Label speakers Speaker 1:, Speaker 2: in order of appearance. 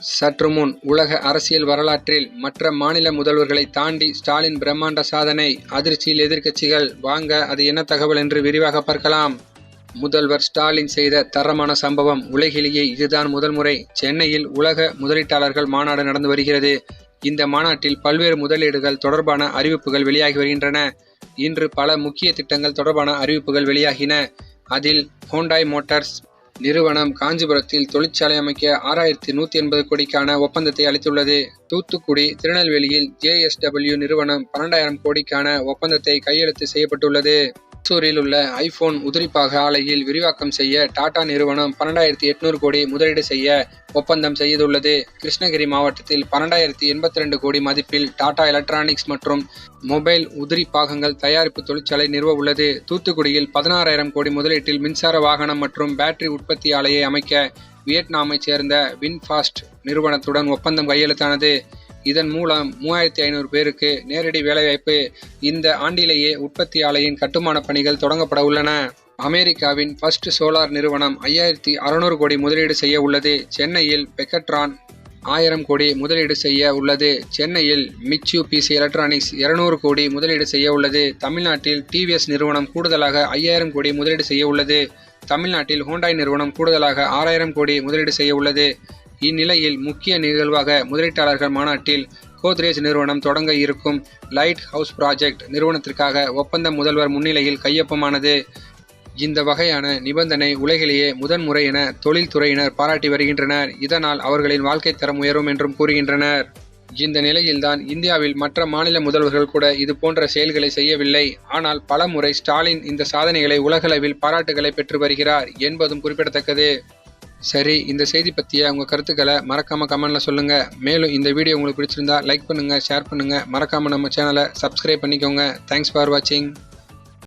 Speaker 1: சற்று முன் உலக அரசியல் வரலாற்றில் மற்ற மாநில முதல்வர்களை தாண்டி ஸ்டாலின் பிரம்மாண்ட சாதனை அதிர்ச்சியில் எதிர்க்கட்சிகள் வாங்க அது என்ன தகவல் என்று விரிவாக பார்க்கலாம். முதல்வர் ஸ்டாலின் செய்த தரமான சம்பவம் உலகிலேயே இதுதான் முதல் முறை. சென்னையில் உலக முதலீட்டாளர்கள் மாநாடு நடந்து வருகிறது. இந்த மாநாட்டில் பல்வேறு முதலீடுகள் தொடர்பான அறிவிப்புகள் வெளியாகி வருகின்றன. இன்று பல முக்கிய திட்டங்கள் தொடர்பான அறிவிப்புகள் வெளியாகின. அதில் ஹோண்டாய் மோட்டார்ஸ் நிறுவனம் காஞ்சிபுரத்தில் தொழிற்சாலை அமைக்க ஆறாயிரத்தி நூற்றி எண்பது கோடிக்கான ஒப்பந்தத்தை அளித்துள்ளது. தூத்துக்குடி திருநெல்வேலியில் ஜேஎஸ்டபிள்யூ நிறுவனம் பன்னெண்டாயிரம் கோடிக்கான ஒப்பந்தத்தை கையெழுத்து செய்யப்பட்டுள்ளது. ஓசூரில் உள்ள ஐபோன் உதிரிப்பாக ஆலையில் விரிவாக்கம் செய்ய டாடா நிறுவனம் பன்னெண்டாயிரத்தி எட்நூறு கோடி முதலீடு செய்ய ஒப்பந்தம் செய்துள்ளது. கிருஷ்ணகிரி மாவட்டத்தில் பன்னெண்டாயிரத்தி எண்பத்தி ரெண்டு கோடி மதிப்பில் டாடா எலக்ட்ரானிக்ஸ் மற்றும் மொபைல் உதிரி பாகங்கள் தயாரிப்பு தொழிற்சாலை நிறுவ உள்ளது. தூத்துக்குடியில் பதினாறாயிரம் கோடி முதலீட்டில் மின்சார வாகனம் மற்றும் பேட்டரி உற்பத்தி ஆலையை அமைக்க வியட்நாமைச் சேர்ந்த வின்ஃபாஸ்ட் நிறுவனத்துடன் ஒப்பந்தம் கையெழுத்தானது. இதன் மூலம் மூவாயிரத்தி ஐநூறு பேருக்கு நேரடி வேலைவாய்ப்பு இந்த ஆண்டிலேயே உற்பத்தி ஆலையின் கட்டுமான பணிகள் தொடங்கப்பட உள்ளன. அமெரிக்காவின் ஃபர்ஸ்ட் சோலார் நிறுவனம் ஐயாயிரத்தி அறுநூறு கோடி முதலீடு செய்ய உள்ளது. சென்னையில் பெக்கட்ரான் ஆயிரம் கோடி முதலீடு செய்ய உள்ளது. சென்னையில் மிச்சு பிசி எலக்ட்ரானிக்ஸ் இருநூறு கோடி முதலீடு செய்ய உள்ளது. தமிழ்நாட்டில் டிவிஎஸ் நிறுவனம் கூடுதலாக ஐயாயிரம் கோடி முதலீடு செய்ய உள்ளது. தமிழ்நாட்டில் ஹோண்டாய் நிறுவனம் கூடுதலாக ஆறாயிரம் கோடி முதலீடு செய்ய உள்ளது. இந்நிலையில் முக்கிய நிகழ்வாக முதலீட்டாளர்கள் மாநாட்டில் கோத்ரேஜ் நிறுவனம் தொடங்க இருக்கும் லைட் ஹவுஸ் ப்ராஜெக்ட் நிறுவனத்திற்காக ஒப்பந்தம் முதல்வர் முன்னிலையில் கையொப்பமானது. இந்த வகையான நிபந்தனை உலகிலேயே முதன்முறை என தொழில்துறையினர் பாராட்டி வருகின்றனர். இதனால் அவர்களின் வாழ்க்கை தரம் உயரும் என்றும் கூறுகின்றனர். இந்த நிலையில்தான் இந்தியாவில் மற்ற மாநில முதல்வர்கள் கூட இது போன்ற செயல்களை செய்யவில்லை. ஆனால் பல முறை ஸ்டாலின் இந்த சாதனைகளை உலகளவில் பாராட்டுகளை பெற்று வருகிறார் என்பதும் குறிப்பிடத்தக்கது. சரி இந்த செய்தி பற்றிய உங்கள் கருத்துக்களை மறக்காமல் கமெண்ட்டில் சொல்லுங்கள் மேலும் இந்த வீடியோ உங்களுக்கு பிடிச்சிருந்தா லைக் பண்ணுங்கள் ஷேர் பண்ணுங்கள் மறக்காமல் நம்ம சேனலை சப்ஸ்கிரைப் பண்ணிக்கோங்க. தேங்க்ஸ் ஃபார் வாட்சிங்